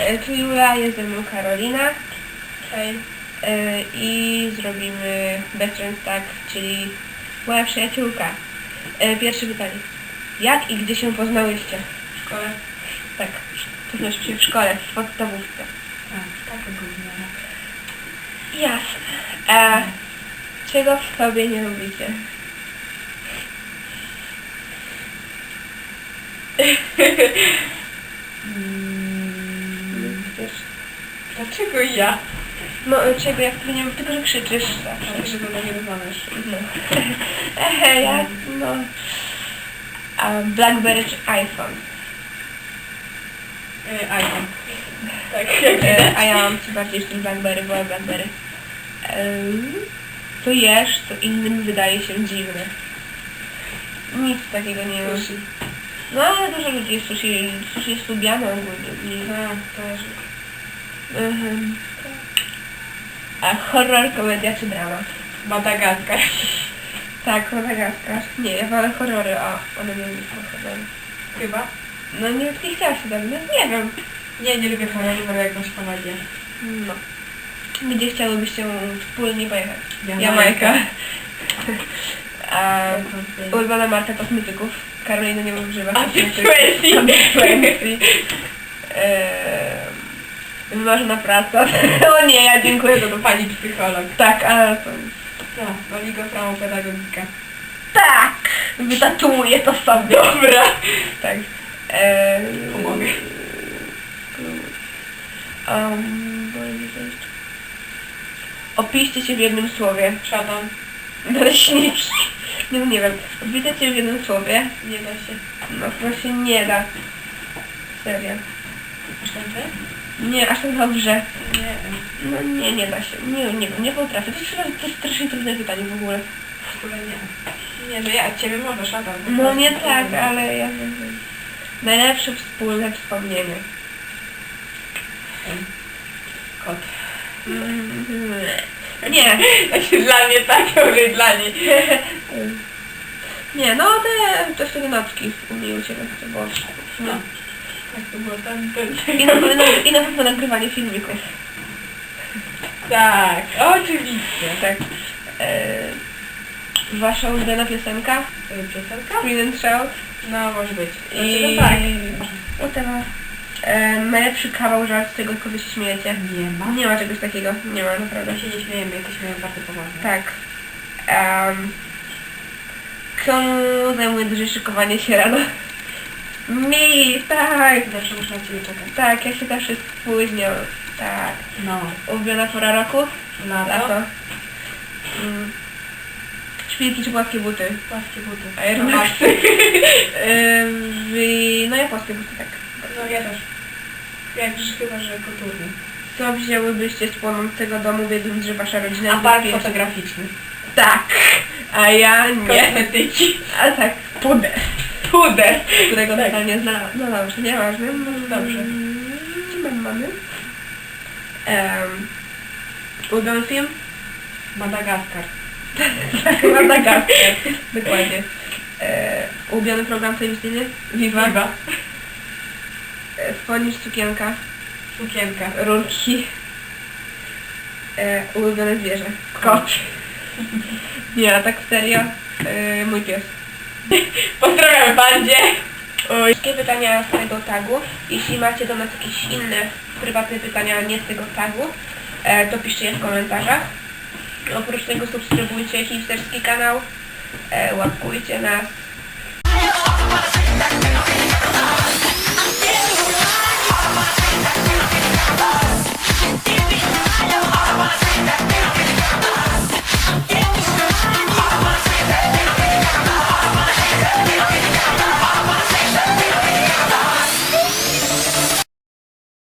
E, Tu Jula, jest ze mną Karolina. Hej. E, I zrobimy best friends tak, czyli moja przyjaciółka. E, Pierwsze pytanie. Jak i gdzie się poznałyście? W szkole? Tak, poznałyście się w szkole, w podstawówce. A, taka gówniana. Jasne. A czego w sobie nie lubicie? Mm, Wiesz? Dlaczego ja? No e, czego jak ty nie tylko że krzyczysz zawsze. Tak, że to nie rozmawiasz. No. Ehe, ja no. A Blackberry czy iPhone? E, iPhone. Tak, E, a ja mam ci bardziej w tym Blackberry, bo ja Blackberry. Em, To jesz, to innym wydaje się dziwne. Nic takiego nie ma. No ale dużo ludzi jest sushi, sushi jest lubiane ogólnie. I, A, też. Mhm. A horror, komedia czy drama? Madagaskar. Tak, Madagaskar. Nie, ja wolę horrory, a one nie lubią horrory. Chyba? No nie, nie chciałam się tak, no nie wiem. Nie, nie lubię horroru, wolę jakąś komedię. No. Gdzie chciałybyście wspólnie pojechać? Jamajka. Jamajka. A ulubiona marka kosmetyków? Karolina nie używa. Anti-Twenty. Eee, Wymarzona praca. o nie, ja dziękuję za to. Pani psycholog. Tak, ale to... Tak, bawi go samą pedagogika. Tak! Wytatuuję to sobie. Dobra. Tak. Eee, Pomogę. Um. Opiszcie się w jednym słowie. Szatan. Naleśniki. Nie, no nie wiem. Opiszcie się w jednym słowie. Nie da się. No się nie da. Serio. Szczęście? Nie, aż tak dobrze. Nie. No nie, nie da się. Nie, nie, nie potrafię. To jest, to jest strasznie trudne pytanie w ogóle. W ogóle nie. Nie, że ja ciebie może szatan. No nie tak, ale ja nie wiem. Najlepsze wspólne wspomnienie. Kot. Mm, Nie. Dla mnie tak, dla niej. Nie, no te, wtedy nocki u mnie u Ciebie to było. No. Tak to było. I na, pewno, I na pewno nagrywanie filmików. Tak, oczywiście. Tak. E, wasza ulubiona piosenka? Y, Piosenka? Screen and Shout. No, może być. I... I... No tak. No teraz. E, najlepszy kawał żart, z tego kogo się śmiejecie. Nie ma. Nie ma czegoś takiego. Nie ma, naprawdę. My się nie śmiejemy, jesteśmy bardzo poważni. Tak. Komu zajmuje duże szykowanie się rano? Mi, tak. Zawsze muszę na ciebie czekać. Tak, ja się zawsze spóźniam. Tak. No. Ulubiona pora roku? Lato. Lato. Mm. Szpilki czy płaskie buty? Płaskie buty. Air No, Maxy. No ja płaskie buty, tak. No ja też. Jak chyba, że kulturny. Co wzięłybyście z płonącego domu, wiedząc, że wasza rodzina Aparat bezpieczna? fotograficzny. Tak, a ja nie. Kosmetyki. A tak, puder. Puder. Którego Tak. nadal nie znałam. No dobrze, nieważne. No, Dobrze. Co tam mamy? Um, ulubiony film? Madagaskar. Tak, Madagaskar. Dokładnie. E, ulubiony program telewizyjny? Viva. Viva. E, Spodnie czy sukienka? Sukienka. Rurki. E, ulubione zwierzę? Kot. Nie, a tak serio? E, mój pies. Pozdrawiam bandzie. Wszystkie pytania z tego tagu. Jeśli macie do nas jakieś inne prywatne pytania nie z tego tagu, e, to piszcie je w komentarzach. Oprócz tego subskrybujcie hipsterski kanał, e, łapkujcie nas,